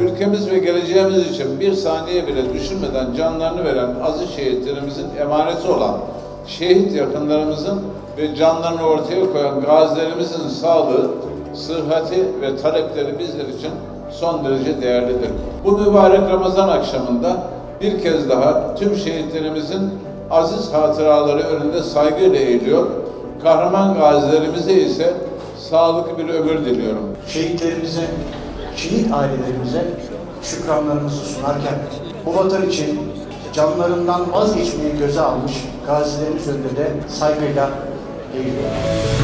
ülkemiz ve geleceğimiz için bir saniye bile düşünmeden canlarını veren aziz şehitlerimizin emaneti olan şehit yakınlarımızın ve canlarını ortaya koyan gazilerimizin sağlığı, sıhhati ve talepleri bizler için son derece değerlidir. Bu mübarek Ramazan akşamında bir kez daha tüm şehitlerimizin aziz hatıraları önünde saygıyla eğiliyor. Kahraman gazilerimize ise sağlıklı bir ömür diliyorum. şehitlerimize, şehit ailelerimize şükranlarımızı sunarken bu vatan için canlarından vazgeçmeyi göze almış gazilerimiz önünde de saygıyla eğiliyoruz.